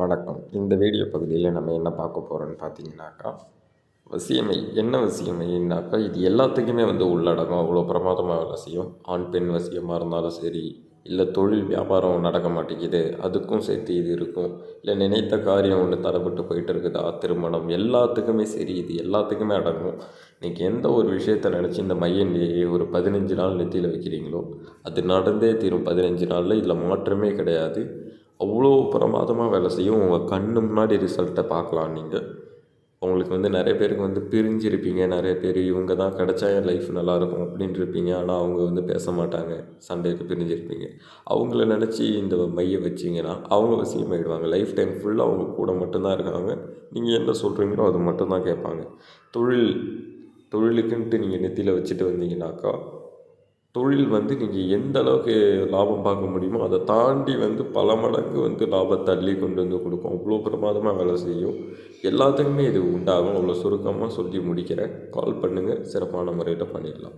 வணக்கம். இந்த வீடியோ பகுதியில் நம்ம என்ன பார்க்க போகிறோம்னு பார்த்தீங்கன்னாக்கா வசியமை. என்ன வசியமைனாக்கா இது எல்லாத்துக்குமே வந்து உள்ளடங்கும் அவ்வளோ பிரமாதமாக வேலை செய்யும் ஆண் பெண் வசியமாக இருந்தாலும் சரி இல்லை தொழில் வியாபாரம் நடக்க மாட்டேங்குது. அதுக்கும் சேர்த்து இது இருக்கும். இல்லை நினைத்த காரியம் ஒன்று தடைப்பட்டு போயிட்டு இருக்குதா. திருமணம். எல்லாத்துக்குமே சரி இது எல்லாத்துக்குமே அடங்கும். நீங்கள் எந்த ஒரு விஷயத்தை நினச்சி இந்த மையன்லேயே ஒரு பதினஞ்சு நாள் நெத்தியில் வைக்கிறீங்களோ அது நடந்தே தீரும். பதினஞ்சு நாளில் இதில் மாற்றமே கிடையாது. அவ்வளோ பிரமாதமாக வேலை செய்யும். உங்கள் கண்ணு முன்னாடி ரிசல்ட்டை பார்க்கலாம் நீங்கள் உங்களுக்கு வந்து நிறைய பேருக்கு வந்து பிரிஞ்சிருப்பீங்க. நிறைய பேர் இவங்க தான் கிடச்சா என் லைஃப் நல்லாயிருக்கும் அப்படின்ட்டு இருப்பீங்க. ஆனால் அவங்க வந்து பேச மாட்டாங்க. சண்டையில் பிரிஞ்சிருப்பீங்க. அவங்கள நினச்சி இந்த மைய வச்சிங்கன்னா அவங்க வசியமாயிடுவாங்க லைஃப் டைம் ஃபுல்லாக அவங்க கூட மட்டும்தான் இருக்காங்க. நீங்கள் என்ன சொல்கிறீங்களோ அது மட்டும்தான் கேட்பாங்க. தொழில் தொழிலுக்குன்ட்டு நீங்கள் நெத்தியில் வச்சுட்டு வந்தீங்கன்னாக்கா தொழில் வந்து நீங்கள் எந்த அளவுக்கு லாபம் பார்க்க முடியுமோ அதை தாண்டி வந்து பல மடங்கு வந்து லாபத்தை அள்ளி கொண்டு வந்து கொடுக்கும். அவ்வளோ பிரமாதமாக வேலை செய்யும். எல்லாத்துக்குமே இது உண்டாகும். அவ்வளோ சுருக்கமாக சொல்லி முடிக்கிறேன். கால் பண்ணுங்கள் சிறப்பான முறையில் பண்ணிடலாம்.